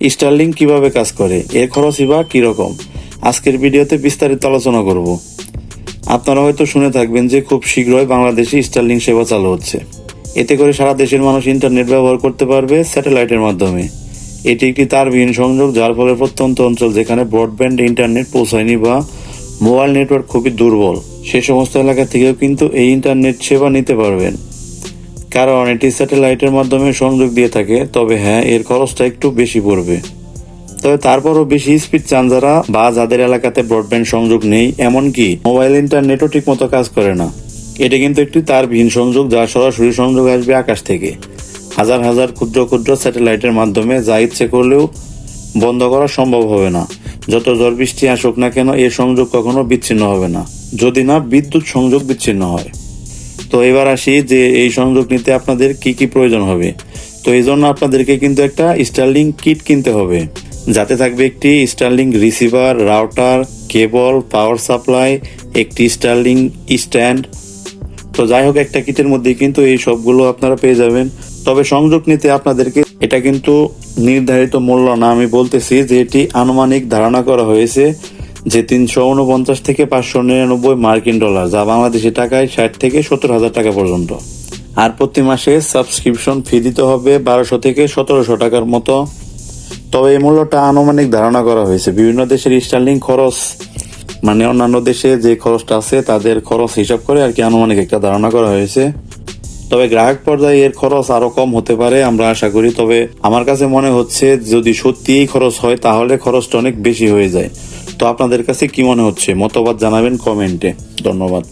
Starling কীভাবে কাজ করে? এর খরচই বা কীরকম আজকের ভিডিওতে বিস্তারিত আলোচনা করব। আপনারা হয়তো শুনে থাকবেন যে খুব শীঘ্রই বাংলাদেশে স্টারলিং সেবা চালু হচ্ছে। এতে করে সারা দেশের মানুষ ইন্টারনেট ব্যবহার করতে পারবে স্যাটেলাইটের মাধ্যমে। এটি একটি তারবিহীন সংযোগ যার ফলে প্রত্যন্ত অঞ্চল যেখানে ব্রডব্যান্ড ইন্টারনেট পৌঁছায়নি বা মোবাইল নেটওয়ার্ক খুবই দুর্বল, সে সমস্ত এলাকা থেকেও কিন্তু এই ইন্টারনেট সেবা নিতে পারবেন। কারণ এটি স্যাটেলাইটের মাধ্যমে সংযোগ দিয়ে থাকে, তবে হ্যাঁ এর খরচটা একটু বেশি পড়বে। তবে তারপরও বেশি স্পিড চান যারা বা যাদের এলাকাতে ব্রডব্যান্ড সংযোগ নেই, এমনকি মোবাইল ইন্টারনেটও ঠিকমতো কাজ করে না। এটি কিন্তু একটি তারবিহীন সংযোগ যা সরাসরি সংযোগ আসবে আকাশ থেকে। হাজার হাজার ক্ষুদ্র ক্ষুদ্র স্যাটেলাইটের মাধ্যমে যা ইচ্ছে করলেও বন্ধ করা সম্ভব হবে না। যত ঝড় বৃষ্টি আসুক না কেন এর সংযোগ কখনো বিচ্ছিন্ন হবে না। যদি না, বিদ্যুৎ সংযোগ বিচ্ছিন্ন হয়। তো এবার আসি যে এই সংযোগ নিতে আপনাদের কি কি প্রয়োজন হবে। তো এই জন্য আপনাদেরকে কিন্তু একটা স্টারলিং কিট কিনতে হবে। যাতে থাকবে একটি Starlink receiver router cable power supply একটি স্টারলিং স্ট্যান্ড তো যাই হোক, একটা কিটের মধ্যে কিন্তু এই সবগুলো আপনারা পেয়ে যাবেন। তবে সংযোগ নিতে আপনাদেরকে এটা কিন্তু নির্ধারিত মূল্য না। আমি বলতেছি যে এটি আনুমানিক ধারণা করা হয়েছে। যে তিনশো উনপঞ্চাশ থেকে পাঁচশো নিরানব্বই মার্কিন ডলার, যা বাংলাদেশি টাকায় ষাট থেকে সত্তর হাজার টাকা পর্যন্ত। আর প্রতি মাসে সাবস্ক্রিপশন ফি দিতে হবে বারোশো থেকে সতেরোশো টাকার মতো। তবে এই মূল্যটা আনুমানিক ধারণা করা হয়েছে। বিভিন্ন দেশের স্টার্লিং খরচ মানে অন্যান্য দেশে যে খরচটা আছে, তাদের খরচ হিসাব করে আর কি আনুমানিক একটা ধারণা করা হয়েছে। তবে গ্রাহক পর্যায়ে এর খরচ আরও কম হতে পারে, আমরা আশা করি। তবে আমার কাছে মনে হচ্ছে, যদি সত্যি এই খরচ হয়, তাহলে খরচটা অনেক বেশি হয়ে যায়। তো আপনাদের কাছে কি মনে হচ্ছে? মতবাদ জানাবেন কমেন্টে। ধন্যবাদ।